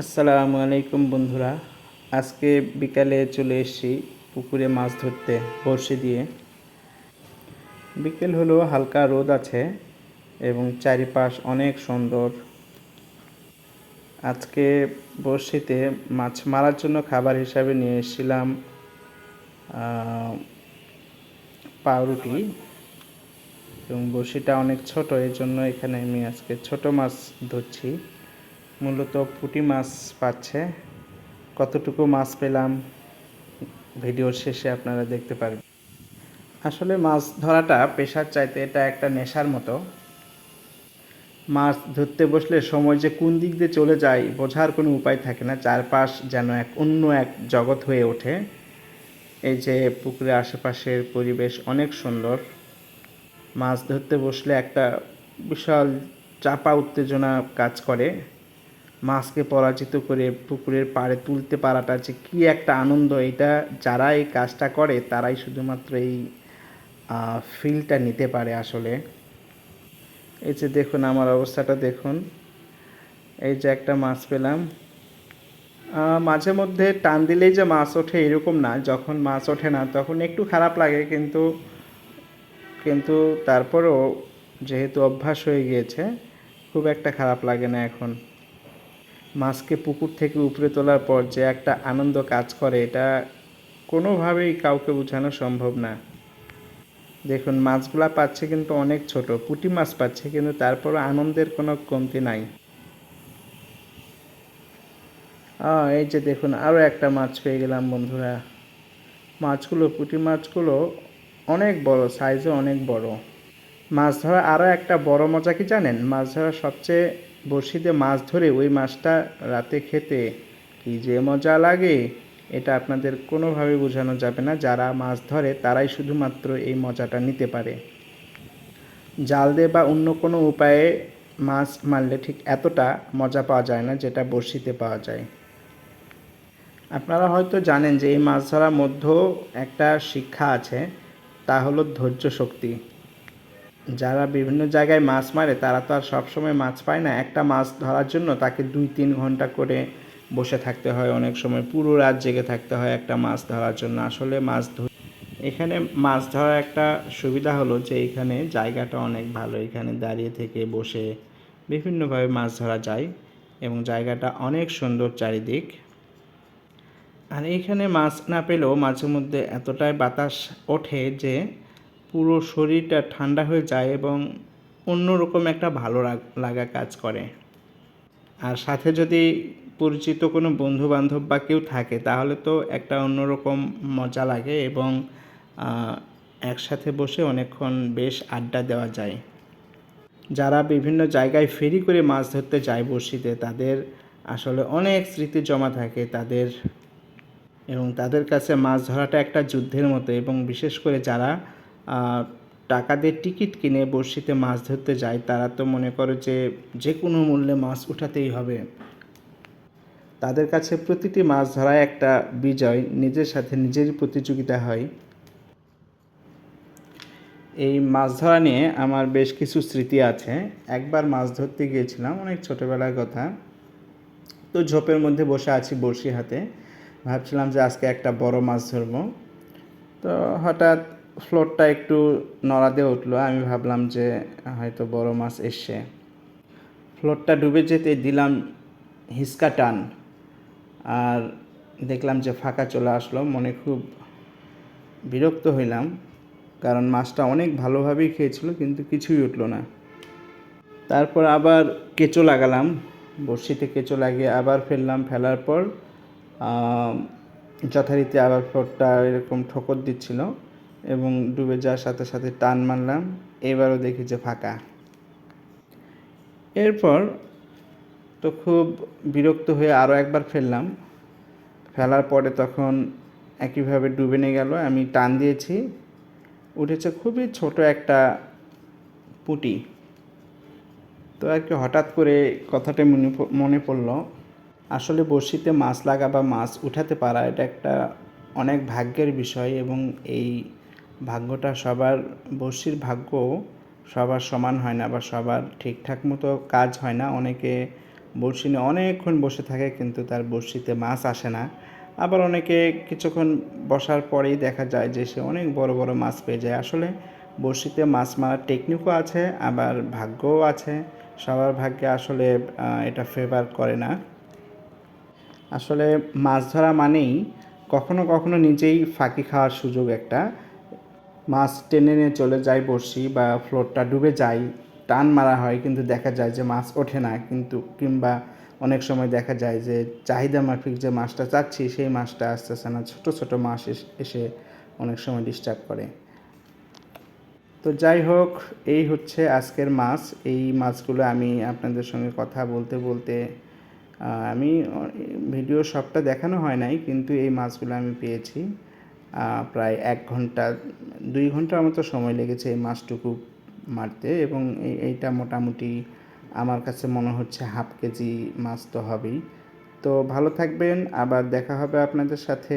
আসসালামু আলাইকুম বন্ধুরা। আজকে বিকালে চলে এসেছি পুকুরে মাছ ধরতে, বড়শি দিয়ে। বিকেল হলো হালকা রোদ আছে এবং চারিপাশ অনেক সুন্দর। আজকে বড়শিতে মাছ মারার জন্য খাবার হিসাবে নিয়ে এসেছিলাম পাউরুটি। এবং বড়শিটা অনেক ছোট এই জন্য এখানে আমি আজকে ছোট মাছ ধরছি। মূলত পুঁটি মাছ পাচ্ছে। কতটুকু মাছ পেলাম ভিডিওর শেষে আপনারা দেখতে পারবেন। আসলে মাছ ধরাটা পেশার চাইতে এটা একটা নেশার মতো। মাছ ধরতে বসলে সময় যে কোন দিক দিয়ে চলে যায় বোঝার কোনো উপায় থাকে না। চারপাশ যেন এক অন্য এক জগৎ হয়ে ওঠে। এই যে পুকুরের আশেপাশের পরিবেশ অনেক সুন্দর। মাছ ধরতে বসলে একটা বিশাল চাপা উত্তেজনা কাজ করে। মাছকে পরাজিত করে পুকুরের পাড়ে তুলতে পারাটা যে কী একটা আনন্দ, এটা যারা এই কাজটা করে তারাই শুধুমাত্র এই ফিলটা নিতে পারে আসলে। এই যে দেখুন আমার অবস্থাটা দেখুন। এই যে একটা মাছ পেলাম। মাঝে মধ্যে টান দিলেই যে মাছ ওঠে এরকম না, যখন মাছ ওঠে না তখন একটু খারাপ লাগে কিন্তু কিন্তু তারপরেও যেহেতু অভ্যাস হয়ে গিয়েছে, খুব একটা খারাপ লাগে না এখন। মাছকে পুকুর থেকে উপরে তোলার পর যে একটা আনন্দ কাজ করে, এটা কোনোভাবেই কাউকে বোঝানো সম্ভব না। দেখুন, মাছগুলা পাচ্ছে কিন্তু অনেক ছোট, পুঁটি মাছ পাচ্ছে কিন্তু তারপরও আনন্দের কোনো কমতি নাই। এই যে দেখুন আরও একটা মাছ পেয়ে গেলাম বন্ধুরা। মাছগুলো, পুঁটি মাছগুলো অনেক বড় সাইজও অনেক বড়। মাছ ধরা আরও একটা বড় মজা কি জানেন? মাছ ধরা সবচেয়ে বড়শিতে মাছ ধরে ওই মাছটা রাতে খেতে কি যে মজা লাগে, এটা আপনাদের কোনোভাবে বোঝানো যাবে না। যারা মাছ ধরে, তারাই শুধুমাত্র এই মজাটা নিতে পারে। জাল দিয়ে বা অন্য কোনো উপায়ে মাছ মারলে ঠিক এতটা মজা পাওয়া যায় না যেটা বড়শিতে পাওয়া যায়। আপনারা হয়তো জানেন যে এই মাছ ধরার মধ্যেও একটা শিক্ষা আছে, তা হলো ধৈর্য শক্তি যারা বিভিন্ন জায়গায় মাছ মারে, তারা তো আর সবসময় মাছ পায় না। একটা মাছ ধরার জন্য তাকে দুই তিন ঘণ্টা করে বসে থাকতে হয়। অনেক সময় পুরো রাত জেগে থাকতে হয় একটা মাছ ধরার জন্য। আসলে মাছ ধর এখানে মাছ ধরার একটা সুবিধা হলো যে এখানে জায়গাটা অনেক ভালো। এখানে দাঁড়িয়ে থেকে বসে বিভিন্নভাবে মাছ ধরা যায় এবং জায়গাটা অনেক সুন্দর চারিদিক। আর এইখানে মাছ না পেলেও মাঝে মধ্যে এতটাই বাতাস ওঠে যে পুরো শরীরটা ঠান্ডা হয়ে যায় এবং অন্যরকম একটা ভালো লাগা কাজ করে। আর সাথে যদি পরিচিত কোনো বন্ধু বান্ধব বা কেউ থাকে, তাহলে তো একটা অন্যরকম মজা লাগে এবং একসাথে বসে অনেকক্ষণ বেশ আড্ডা দেওয়া যায়। যারা বিভিন্ন জায়গায় ফেরি করে মাছ ধরতে যায় বড়শিতে, তাদের আসলে অনেক স্মৃতি জমা থাকে তাদের এবং তাদের কাছে মাছ ধরাটা একটা যুদ্ধের মতো এবং বিশেষ করে যারা টাকা দিয়ে টিকিট কিনে বড়শিতে মাছ ধরতে যায়, তারা তো মনে করে যে যে কোনো মূল্যে মাছ উঠাতেই হবে। তাদের কাছে প্রতিটি মাছ ধরা একটা বিজয়, নিজের সাথে নিজেরই প্রতিযোগিতা হয়। এই মাছ ধরা নিয়ে আমার বেশ কিছু স্মৃতি আছে। একবার মাছ ধরতে গিয়েছিলাম, অনেক ছোটোবেলার কথা। তো ঝোপের মধ্যে বসে আছি বড়শি হাতে। ভাবছিলাম যে আজকে একটা বড় মাছ ধরবো। তো হঠাৎ ফ্লোরটা একটু নড়া দিয়ে উঠল। আমি ভাবলাম যে হয়তো বড় মাছ এসছে। ফ্লোরটা ডুবে যেতে দিলাম হিসকা টান। আর দেখলাম যে ফাঁকা চলে আসলো। মনে খুব বিরক্ত হইলাম। কারণ মাছটা অনেক ভালোভাবেই খেয়েছিল, কিন্তু কিছুই উঠল না। তারপর আবার কেঁচো লাগালাম। বড়শিতে কেঁচো লাগিয়ে আবার ফেললাম। ফেলার পর যথারীতি আবার ফ্লোরটা এরকম ঠোকর দিচ্ছিল। এবং ডুবে যাওয়ার সাথে সাথে টান মারলাম। এবারও দেখি যে ফাঁকা। এরপর তো খুব বিরক্ত হয়ে আরও একবার ফেললাম। ফেলার পরে তখন একইভাবে ডুবে নিয়ে গেল, আমি টান দিয়েছি। উঠেছে খুবই ছোট একটা পুঁটি। তো আর কি হঠাৎ করে কথাটা মনে মনে পড়ল, আসলে বড়শিতে মাছ লাগা বা মাছ উঠাতে পারা এটা একটা অনেক ভাগ্যের বিষয় এবং এই ভাগ্যটা সবার বড়শির ভাগ্য সবার সমান হয় না বা সবার ঠিকঠাক মতো কাজ হয় না। অনেকে বড়শি নিয়ে অনেকক্ষণ বসে থাকে কিন্তু তার বড়শিতে মাছ আসে না। আবার অনেকে কিছুক্ষণ বসার পরেই দেখা যায় যে সে অনেক বড় বড় মাছ পেয়ে যায়। আসলে বড়শিতে মাছ মারার টেকনিকও আছে, আবার ভাগ্যও আছে। সবার ভাগ্যে আসলে এটা ফেভার করে না। আসলে মাছ ধরা মানেই কখনো কখনো নিজেই ফাঁকি খাওয়ার সুযোগ একটা। মাছ টেনে নিয়ে চলে যায় বড়শি বা ফ্লোরটা ডুবে যায় টান মারা হয়, কিন্তু দেখা যায় যে মাছ ওঠে না। কিন্তু কিংবা অনেক সময় দেখা যায় যে চাহিদা মাফিক যে মাছটা চাচ্ছি, সেই মাছটা আস্তে আস্তে না ছোট ছোট মাছ এস- অনেক সময় ডিস্টার্ব করে। তো যাই হোক, এই হচ্ছে আজকের মাছ। এই মাছগুলো আমি আপনাদের সঙ্গে কথা বলতে বলতে আমি ভিডিও সবটা দেখানো হয় নাই, কিন্তু এই মাছগুলো আমি পেয়েছি। প্রায় এক ঘণ্টা, দুই ঘণ্টার মতো সময় লেগেছে এই মাছটুকু মারতে এবং এই, এইটা মোটামুটি আমার কাছে মনে হচ্ছে হাফ কেজি মাছ তো হবেই। তো ভালো থাকবেন, আবার দেখা হবে আপনাদের সাথে।